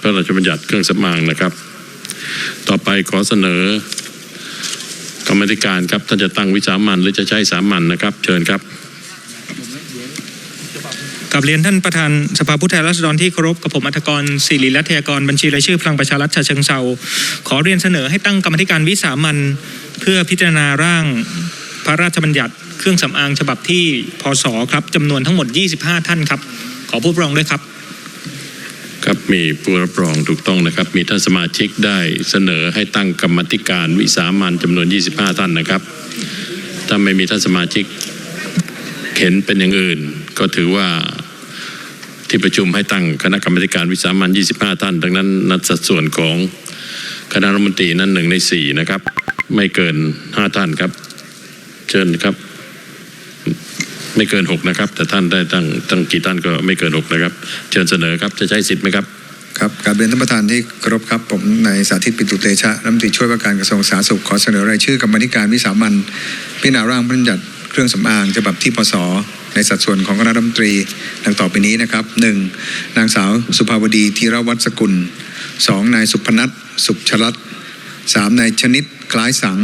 พระราชบัญญัติเครื่องสำอางนะครับ ต่อไปขอเสนอกรรมธิการครับท่านจะตั้งวิสามันหรือจะใช้สามัญนะครับ เชิญครับกับเรียนท่านประธานสภาผู้แทนราษฎรที่เคารพกับผมอัธกรศิริรัตยากรบัญชีรายชื่อพลังประชารัฐฉะเชิงเซาขอเรียนเสนอให้ตั้งกรรมธิการวิสามันเพื่อพิจารณาร่างพระราชบัญญัติเครื่องสำอางฉบับที่พศครับจำนวนทั้งหมด 25 ท่านครับ ขอผู้รับรองด้วยครับ ครับ มีผู้รับรองถูกต้องนะครับ มีท่านสมาชิกได้เสนอให้ตั้งกรรมธิการวิสามันจำนวน 25 ท่านนะครับ ถ้าไม่มีท่านสมาชิกเห็นเป็นอย่างอื่น ก็ถือว่าที่ประชุมให้ตั้งคณะกรรมการวิสามัน25 ท่าน ดังนั้นนัดสัดส่วนของคณะรัฐมนตรีนั้นหนึ่งในสี่นะครับ ไม่เกิน 5 ท่านครับ เชิญครับ ไม่เกิน6นะครับ แต่ท่านได้ตั้งตั้งกี่ท่านก็ไม่เกิน6นะครับ เชิญเสนอครับจะใช้สิทธิ์ไหมครับครับการเรียนท่านประธานที่เคารพครับผมนายสาธิตปิตุเตชะรัฐมนตรีช่วยว่าการกระทรวงสาธารณสุขขอเสนอรายชื่อกรรมาธิการวิสามันพิจารณาร่างพระราชบัญญัติเครื่องสำอางฉบับที่พศในสัดส่วนของคณะรัฐมนตรีดังต่อไปนี้นะครับหนึ่งนางสาวสุภาวดีธีรวัตรสกุลสองนายสุพนัทสุขชลัตน์สามนายชนิดคล้ายสัง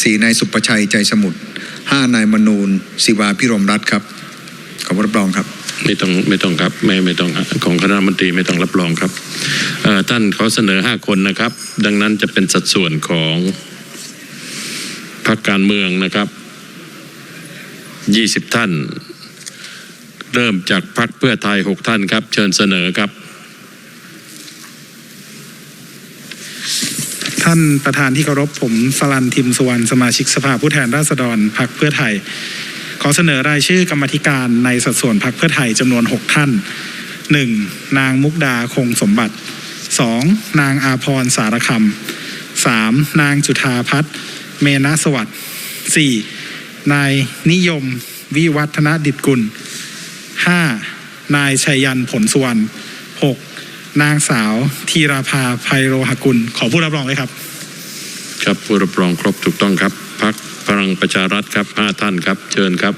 สี่นายสุประชัยใจสมุทร ห้านายมนูนศิวาพิรมรัตน์ครับขอบรับรองครับ ไม่ต้องไม่ต้องครับไม่ไม่ต้องของคณะมนตรีไม่ต้องรับรองครับท่านเขาเสนอห้าคนนะครับ ดังนั้นจะเป็นสัดส่วนของพรรคการเมืองนะครับยี่สิบท่าน เริ่มจากพรรคเพื่อไทยหกท่านครับ เชิญเสนอครับ ท่านประธานที่เคารพผมสลันทิมสุวรรณสมาชิกสภาผู้แทนราษฎรพรรคเพื่อไทย ขอเสนอรายชื่อกรรมธิการในสัดส่วนพรรคเพื่อไทยจำนวน 6 ท่าน 1. นางมุกดาคงสมบัติ 2. นางอาพรสารคำ 3. นางจุธาพัฒน์เมนะสวัสด์ 4. นายนิยม วิวัฒนดิตกุล 5. นายชัยยันผลสุวรรณ 6. นางสาวธีราภาไพโรหกุล ขอผู้รับรองเลยครับ ครับผู้รับรองครบถูกต้องครับพรรคพลังประชารัฐครับห้าท่านครับ เชิญครับ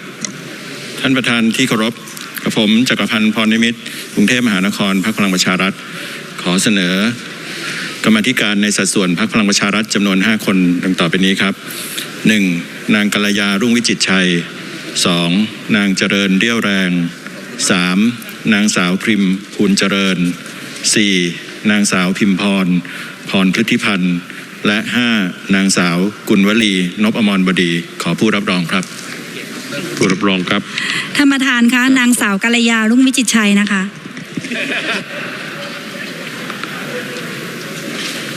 ท่านประธานที่เคารพกับผมจักรพันธ์พรนิมิตรกรุงเทพมหานครพรรคพลังประชารัฐ ขอเสนอกรรมาธิการในสัดส่วนพรรคพลังประชารัฐจำนวน 5 คนดังต่อไปนี้ครับ 1. นางกัลยารุ่งวิจิตรชัย 2. นางเจริญเรี่ยวแรง 3. นางสาวพริมภูลเจริญ 4. นางสาวพิมพร พรพฤติพันธ์ และ 5. นางสาวกุลวลี นพอมรบดี ขอผู้รับรองครับ ผู้รับรองครับ ท่านประธานคะ นางสาวกัลยารุ่งวิจิตรชัยนะคะ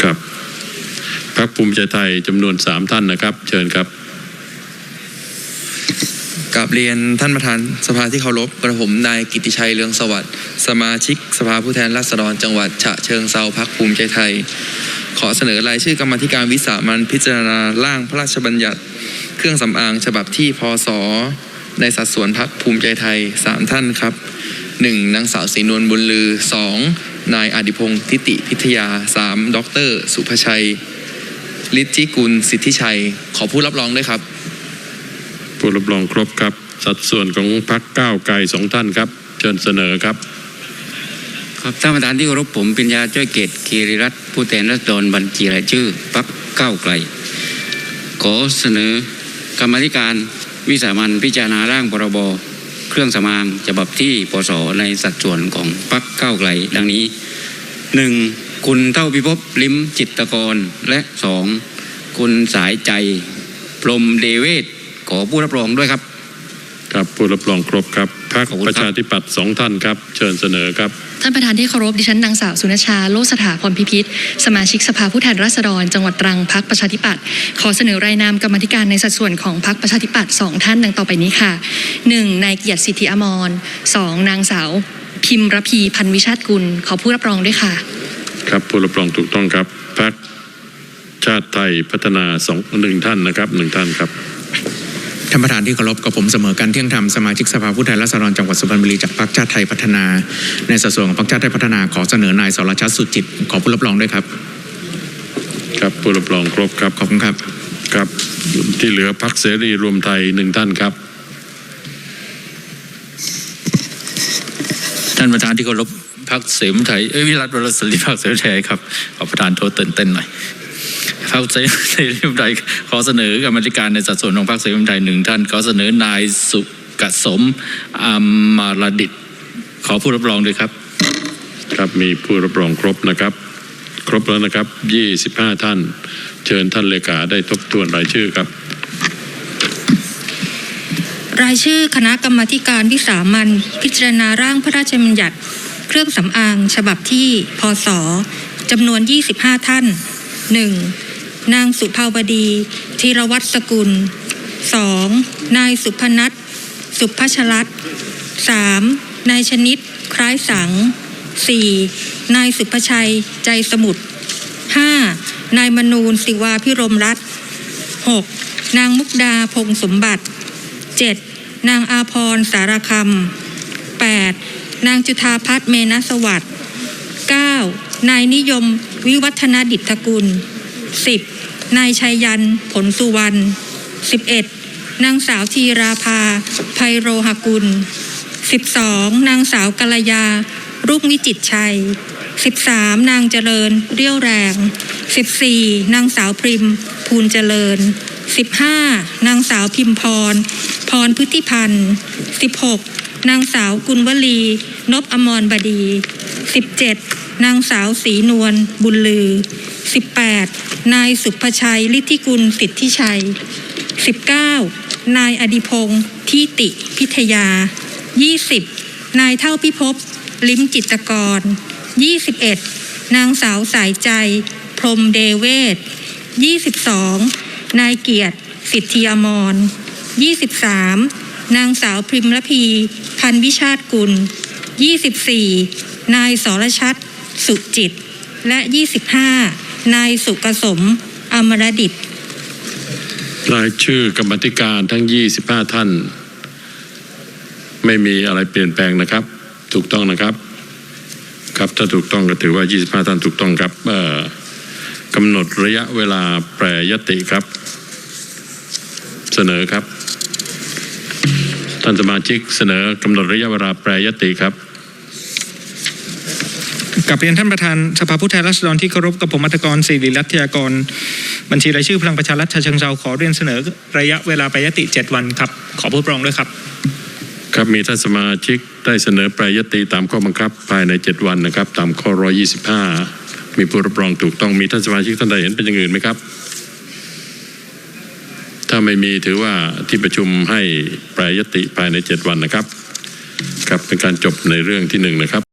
ครับพรรคภูมิใจไทยจำนวนสามท่านนะครับ เชิญครับ กับเรียนท่านประธานสภาที่เคารพกระผมนายกิติชัยเรืองสวัสดิ์สมาชิกสภาผู้แทนราษฎรจังหวัดฉะเชิงเซาพักภูมิใจไทย ขอเสนอรายชื่อกรรมธิการวิสามันพิจารณาร่างพระราชบัญญัติ เครื่องสำอางฉบับที่พศในสัดส่วนพักภูมิใจไทยสามท่านครับหนึ่งนางสาวศรีนวลบุญลือสองนายอดิพงศ์ทิติพิทยาสามดร สุภชัยฤทธิกุลสิทธิชัย ขอผู้รับรองด้วยครับ ผู้รับรองครบครับ สัดส่วนของพรรคก้าวไกลสองท่านครับ เชิญเสนอครับ ครับท่านประธานที่เคารพผมปัญญาจ้อยเกตคีริรัตน์ผู้แทนรัศดรบัญชีรายชื่อพักก้าวไกล ขอเสนอกรรมธิการวิสามันพิจารณาร่างพรบเครื่องสำอางฉบับที่ปสในสัดส่วนของพักก้าวไกล ดังนี้หนึ่งคุณเท่าพิภพลิมจิตรกรและสองคุณสายใจ พรมเดเวศ ขอผู้รับรองด้วยครับ ครับผู้รับรองครบครับพรรคขอบคุณปครับระชาธิปัตย์สองท่านครับ เชิญเสนอครับ ท่านประธานที่เคารพดิฉันนางสาวสุนชาโลสถาพรพิพิธสมาชิกสภาผู้แทนราษฎร จังหวัดตรังพักประชาธิปัตย์ขอเสนอรายนามกรรมาธิการในสัดส่วนของพักประชาธิปัตย์สองท่านดังต่อไปนี้ค่ะ 1. นายเกียรติสิทธิอมร 2. นางสาว พิมระพีพันวิชาติกุล ขอผู้รับรองด้วยค่ะ ครับผู้รับรองถูกต้องครับพรรคชาติไทยพัฒนาสองหนึ่งท่านนะครับหนึ่งท่านครับ ท่านประธานที่เคารพกับผมเสมอการเที่ยงธรรมสมาชิกสภาผู้แทนราษฎรจังหวัดสุพรรณบุรีจากพรรคชาติไทยพัฒนา ในสัดส่วนของพรรคชาติไทยพัฒนาขอเสนอนายสรชัดสุจิตขอผู้รับรองด้วยครับ ครับผู้รับรองครบครับขอบคุณครับครับที่เหลือพรรคเสรีรวมไทยหนึ่งท่านครับ ท่านประธานที่เคารพพักเสรีไทยเอ้ยวิรัตวรสลีพักเสรีไทยครับขอประธานโทษเต้นเต้นหน่อย พรรคเสรีไทยขอเสนอกรรมาธิการในสัดส่วนของพรรคเสรีไทยหนึ่งท่านขอเสนอนายสุกสมอามาลดิต ขอผู้รับรองด้วยครับครับมีผู้รับรองครบนะครับ ครบแล้วนะครับ 25 ท่าน เชิญท่านเลขาได้ทบทวนรายชื่อครับ รายชื่อคณะกรรมาธิการวิสามันพิจารณาร่างพระราชบัญญัติ เครื่องสำอางฉบับที่พศจำนวน 25 ท่าน 1. นางสุภาวดีธีรวัตรสกุล 2. นายสุพนัทสุภชรัตน์ 3. นายชนิด คล้ายสัง 4. นายสุภชัย ใจสมุทร 5. นายมนูนศิวาพิรมรัตน์ 6. นางมุกดาพงสมบัติ 7. นางอาพรสารคำ 8. นางจุธาพัฒนเมนสวัสดิ์ 9. นายนิยมวิวัฒนาดิษฐกุล 10. นายชัยยัน ผลสุวรรณ 11. นางสาวทีราภา ไพโรหกุล 12. นางสาวกัลยา รุ่งวิจิตชัย 13. นางเจริญ เรี่ยวแรง 14. นางสาวพริม ภูลเจริญ 15. นางสาวพิมพร พรพฤติพันธ์ 16. นางสาวกุลวลี นบอมรบดี 17. นางสาวศรีนวลบุญลือ 18. นายสุภชัยฤทธิกุลสิทธิชัย 19. นายอดิพงศ์ทิติพิทยา 20. นายเท่าพิภพลิ้มจิตรกร 21. นางสาวสายใจ พรมเดเวศ 22. นายเกียรติ สิทธิอมร 23. นางสาวพริมระพี พันวิชาติกุล 24. นายสรชัด สุจิต และ 25. นายสุกสมอมรดิตรายชื่อกรรมธิการทั้ง 25 ท่าน ไม่มีอะไรเปลี่ยนแปลงนะครับ ถูกต้องนะครับ ครับถ้าถูกต้องก็ถือว่า 25 ท่านถูกต้องครับกำหนดระยะเวลาแปรยติครับ เสนอครับ ท่านสมาชิกเสนอกำหนดระยะเวลาแปรยติครับ กับเรียนท่านประธานสภาผู้แทนราษฎรที่เคารพกับผมอัตกรศิริรัตยากร บัญชีรายชื่อพลังประชารัฐฉะเชิงเทราขอเรียนเสนอระยะเวลาไปยติ 7 วันครับ ขอผู้รับรองด้วยครับ ครับมีท่านสมาชิกได้เสนอแปยติตามข้อบังคับภายใน 7 วันนะครับ ตามข้อ 125 มีผู้รับรองถูกต้องมีท่านสมาชิกท่านใดเห็นเป็นอย่างอื่นไหมครับ ถ้าไม่มีถือว่าที่ประชุมให้แปรยติภายใน 7 วันนะครับ ครับเป็นการจบในเรื่องที่หนึ่งนะครับ